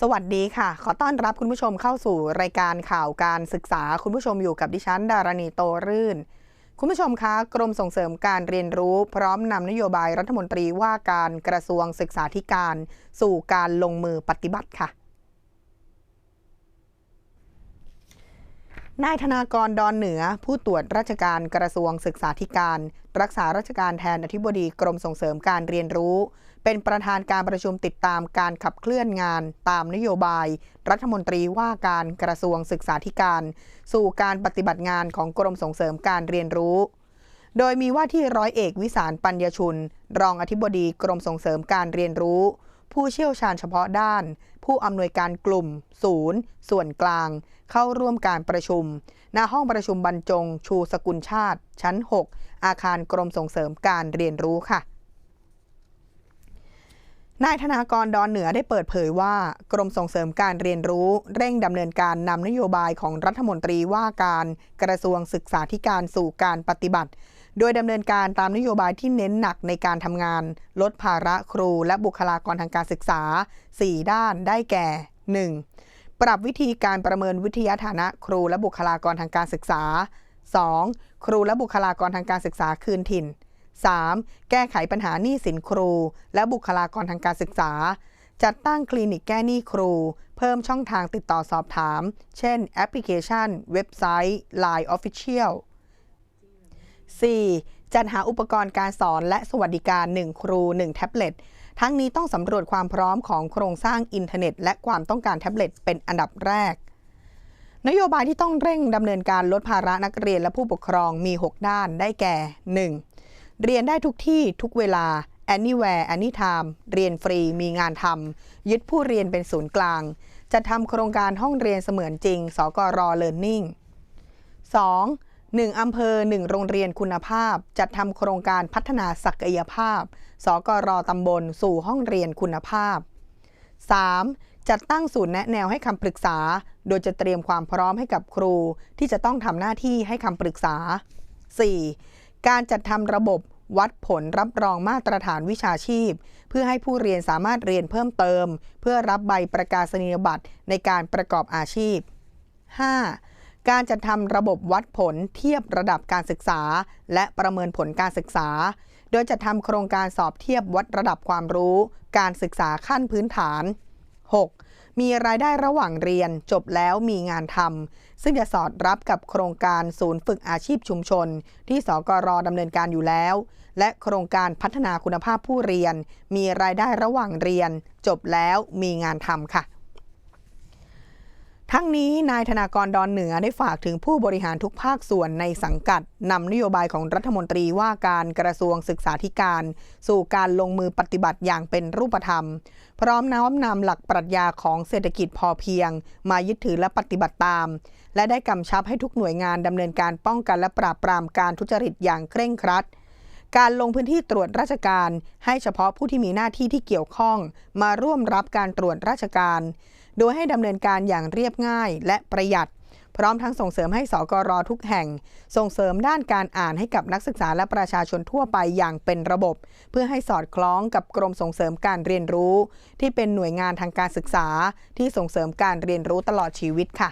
สวัสดีค่ะ ขอต้อนรับคุณผู้ชมเข้าสู่รายการข่าวการศึกษา คุณผู้ชมอยู่กับดิฉัน ดารณีโตรื่น คุณผู้ชมคะ กรมส่งเสริมการเรียนรู้ พร้อมนำนโยบายรัฐมนตรีว่าการกระทรวงศึกษาธิการ สู่การลงมือปฏิบัติค่ะ นายธนากรดอนเหนือ ผู้ตรวจราชการกระทรวงศึกษาธิการ รักษาราชการแทนอธิบดีกรมส่งเสริมการเรียนรู้ เป็นประธานการประชุมติดตามการขับเคลื่อนงาน ตามนโยบาย รัฐมนตรีว่าการกระทรวงศึกษาธิการ สู่การปฏิบัติงานของกรมส่งเสริมการเรียนรู้ โดยมีว่าที่ร้อยเอกวิสารปัญญชุน รองอธิบดีกรมส่งเสริมการเรียนรู้ ผู้เชี่ยวชาญเฉพาะด้าน ผู้อำนวยการกลุ่ม ศูนย์ ส่วนกลาง เข้าร่วมการประชุม ณ ห้องประชุมบรรจง ชูสกุลชาติ ชั้น 6 อาคารกรมส่งเสริมการเรียนรู้ค่ะนายธนากรดอนเหนือได้เปิดเผยว่า กรมส่งเสริมการเรียนรู้ เร่งดำเนินการนำนโยบายของรัฐมนตรีว่าการกระทรวงศึกษาธิการสู่การปฏิบัติ โดยดำเนินการตามนโยบายที่เน้นหนักในการทำงาน ลดภาระครูและบุคลากรทางการศึกษา 4 ด้านได้แก่ 1. ปรับวิธีการประเมินวิทยาฐานะครูและบุคลากรทางการศึกษา 2. ครูและบุคลากรทางการศึกษาคืนถิ่น 3. แก้ไขปัญหาหนี้สินครู และบุคลากรทางการศึกษา จัดตั้งคลินิกแก้หนี้ครู เพิ่มช่องทางติดต่อสอบถาม เช่น แอปพลิเคชัน เว็บไซต์ Line Official 4. จัดหาอุปกรณ์การสอนและสวัสดิการ 1 ครู 1 แท็บเล็ต ทั้งนี้ต้องสำรวจความพร้อมของโครงสร้างอินเทอร์เน็ต และความต้องการแท็บเล็ตเป็นอันดับแรก นโยบายที่ต้องเร่งดำเนินการลดภาระนักเรียนและผู้ปกครองมี 6 ด้านได้แก่ 1. เรียนได้ทุกที่ทุกเวลา anywhere anytime เรียนฟรีมีงานทำยึดผู้เรียนเป็นศูนย์กลาง จะทำโครงการห้องเรียนเสมือนจริง สกร Learning 2. 1อำเภอ 1 โรงเรียนคุณภาพ จัดทำโครงการพัฒนาศักยภาพ สกรตำบล สู่ห้องเรียนคุณภาพ 3. จัดตั้งศูนย์แนะแนวให้คำปรึกษา โดยจะเตรียมความพร้อมให้กับครู ที่จะต้องทำหน้าที่ให้คำปรึกษา 4. การจัดทำระบบวัดผลรับรองมาตรฐานวิชาชีพ เพื่อให้ผู้เรียนสามารถเรียนเพิ่มเติม เพื่อรับใบประกาศนียบัตรในการประกอบอาชีพ 5. การจัดทำระบบวัดผลเทียบระดับการศึกษา และประเมินผลการศึกษา โดยจะทำโครงการสอบเทียบวัดระดับความรู้ การศึกษาขั้นพื้นฐาน 6. มีรายได้ระหว่างเรียนจบแล้วมีงานทำซึ่งจะสอดรับกับโครงการศูนย์ฝึกอาชีพชุมชน ที่สกรดำเนินการอยู่แล้ว และโครงการพัฒนาคุณภาพผู้เรียน มีรายได้ระหว่างเรียน จบแล้วมีงานทำค่ะ ทั้งนี้นายธนากรดอนเหนือได้ฝากถึงผู้บริหารทุกภาคส่วนในสังกัดนำนโยบายของรัฐมนตรีว่าการกระทรวงศึกษาธิการ สู่การลงมือปฏิบัติอย่างเป็นรูปธรรม พร้อมน้อมนำหลักปรัชญาของเศรษฐกิจพอเพียง มายึดถือและปฏิบัติตาม และได้กำชับให้ทุกหน่วยงานดำเนินการป้องกันและปราบปรามการทุจริตอย่างเคร่งครัดการลงพื้นที่ตรวจราชการ ให้เฉพาะผู้ที่มีหน้าที่ที่เกี่ยวข้อง มาร่วมรับการตรวจราชการ โดยให้ดำเนินการอย่างเรียบง่ายและประหยัด พร้อมทั้งส่งเสริมให้สกรทุกแห่ง ส่งเสริมด้านการอ่านให้กับนักศึกษาและประชาชนทั่วไปอย่างเป็นระบบ เพื่อให้สอดคล้องกับกรมส่งเสริมการเรียนรู้ ที่เป็นหน่วยงานทางการศึกษา ที่ส่งเสริมการเรียนรู้ตลอดชีวิตค่ะ